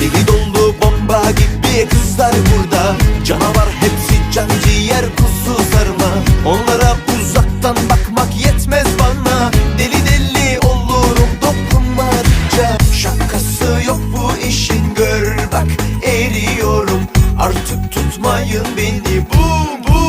Deli doldu bomba gibi kızlar burada. Canavar hepsi can ciğer kuzu sarma. Onlara uzaktan bakmak yetmez bana. Deli deli olurum dokunmadıkça. Şakası yok bu işin gör bak eriyorum. Artık tutmayın beni. Bu bum